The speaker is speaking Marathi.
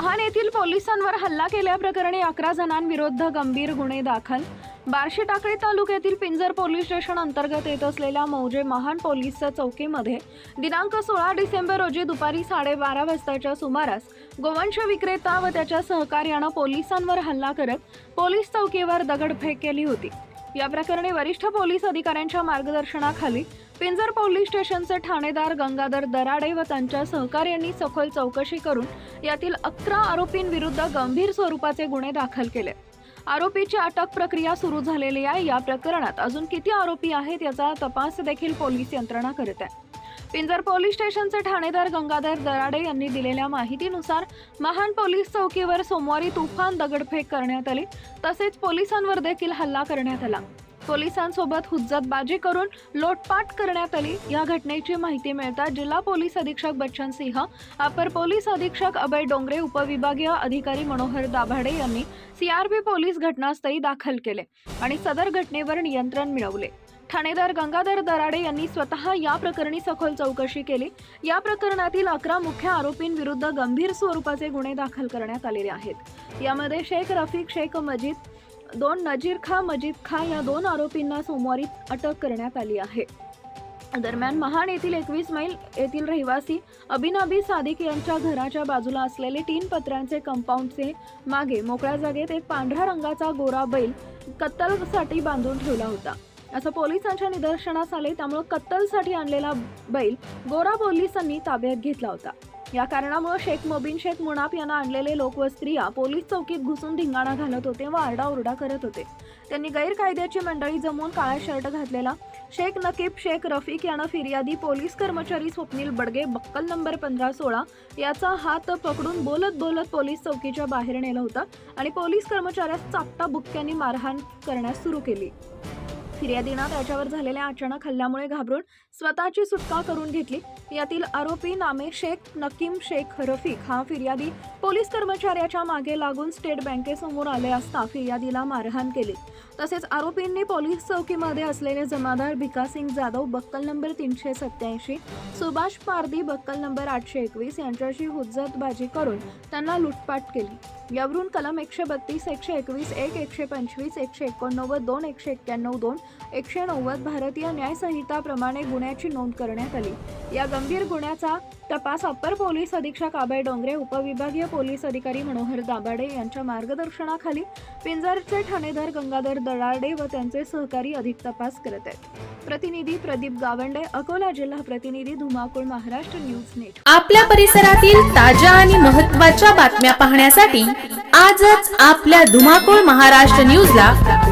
महान येथील पोलिसांवर हल्ला केल्याप्रकरणी अकरा जणांविरुद्ध गंभीर गुन्हे दाखल. बार्शी टाकळी तालुक्यातील पिंजर पोलीस स्टेशन अंतर्गत येत असलेल्या मौजे महान पोलीस चौकीमध्ये दिनांक सोळा डिसेंबर रोजी दुपारी साडेबारा वाजताच्या सुमारास गोवंश विक्रेता व त्याच्या सहकार्यानं पोलिसांवर हल्ला करत पोलीस चौकीवर दगडफेक केली होती. या प्रकरणी वरिष्ठ पोलीस अधिकाऱ्यांच्या मार्गदर्शनाखाली पिंजर पोलीस स्टेशनचे ठाणेदार गंगाधर दराडे व त्यांच्या सहकार्यांनी सखोल चौकशी करून यातील अकरा आरोपींविरुद्ध गंभीर स्वरूपाचे गुन्हे दाखल केले. आरोपीची अटक प्रक्रिया सुरू झालेली आहे. या प्रकरणात अजून किती आरोपी आहेत याचा तपास देखील पोलीस यंत्रणा करत आहे. पिंजर पोलीस स्टेशनचे ठाणेदार गंगाधर दराडे यांनी दिलेल्या माहितीनुसार महान पोलीस चौकीवर सोमवारी तुफान दगडफेक करण्यात आली. तसेच पोलिसांवर देखील हल्ला करण्यात आला. पोलिसांसोबत हुज्जतबाजी करून लोटपाट करण्यात आली. या घटनेची माहिती मिळताच जिल्हा पोलीस अधीक्षक बच्चन सिंह अपर पोलीस अधीक्षक अभय डोंगरे उपविभागीय अधिकारी मनोहर दाभाडे यांनी सीआरपी पोलीस घटनास्थळी दाखल केले आणि सदर घटनेवर नियंत्रण मिळवले. ठाणेदार गंगाधर दराडे यांनी स्वतः या प्रकरणी सखोल चौकशी केली. या प्रकरणातील अकरा मुख्य आरोपींविरुद्ध गंभीर स्वरूपाचे गुन्हे दाखल करण्यात आलेले आहेत. यामध्ये शेख रफिक शेख मजीद दोन नजीर खा मजीद खा या दोन आरोपींना सोमवारी अटक करण्यात आली आहे. दरम्यान महाड येथील एकवीस मैल येथील रहिवासी अभिनबी सादिक यांच्या घराच्या बाजूला असलेले तीन पत्र्यांचे कंपाऊंडचे मागे मोकळ्या जागेत एक पांढऱ्या रंगाचा गोरा बैल कत्तलसाठी बांधून ठेवला होता. असं पोलिसांच्या निदर्शनास आले त्यामुळे कत्तलसाठी आणलेला बैल गोरा पोलिसांनी ताब्यात घेतला होता. या कारणामुळे शेख मोबीन शेख मुनाफ यांना आणलेले लोक व स्त्रिया पोलीस चौकीत घुसून धिंगाणा घालत होते व आरडाओरडा करत होते. त्यांनी गैरकायद्याची मंडळी जमवून काळा शर्ट घातलेला. शेख नकीब शेख रफिक यानं फिर्यादी पोलीस कर्मचारी स्वप्नील बडगे बक्कल नंबर पंधरा सोळा याचा हात पकडून बोलत बोलत पोलीस चौकीच्या बाहेर नेलं होतं आणि पोलीस कर्मचाऱ्यास चापटा बुक्क्यांनी मारहाण करण्यास सुरू केली. फिर्यादीनं त्याच्यावर झालेल्या अचानक हल्ल्यामुळे घाबरून स्वतःची सुटका करून घेतली. यातील आरोपी नामे शेख नकीम शेख रफीक हा फिर्यादी पोलीस कर्मचाऱ्याच्या मागे लागून स्टेट बँकेसमोर आले असता फिर्यादीला मारहाण केली. तसेच आरोपींनी पोलीस चौकीमध्ये असलेले जमादार भिकासिंग जाधव बक्कल नंबर तीनशे सत्याऐंशी सुभाष पारदी बक्कल नंबर आठशे एकवीस यांच्याशी हुज्जतबाजी करून त्यांना लुटपाट केली. यावरून कलम एकशे बत्तीस एकशे एकवीस एक एकशे पंचवीस एकशे एकोणनव्वद दोन एकशे एक्क्याण्णव दोन एकशे नव्वद भारतीय न्यायसंहिताप्रमाणे गुन्ह्याची नोंद करण्यात आली. या गंभीर गुन्ह्याचा तपास अप्पर पोलीस अधीक्षक अभय डोंगरे उपविभागीय पोलीस अधिकारी मनोहर दाभाडे यांच्या मार्गदर्शनाखाली पिंजरचे ठाणेदार गंगाधर दळाडे व त्यांचे सहकारी अधिक तपास करत आहेत. प्रतिनिधी प्रदीप गावंडे अकोला जिल्हा प्रतिनिधी धुमाकूळ महाराष्ट्र न्यूज नेट. आपल्या परिसरातील ताज्या आणि महत्त्वाच्या बातम्या पाहण्यासाठी आजच आपल्या धुमाकूळ महाराष्ट्र न्यूजला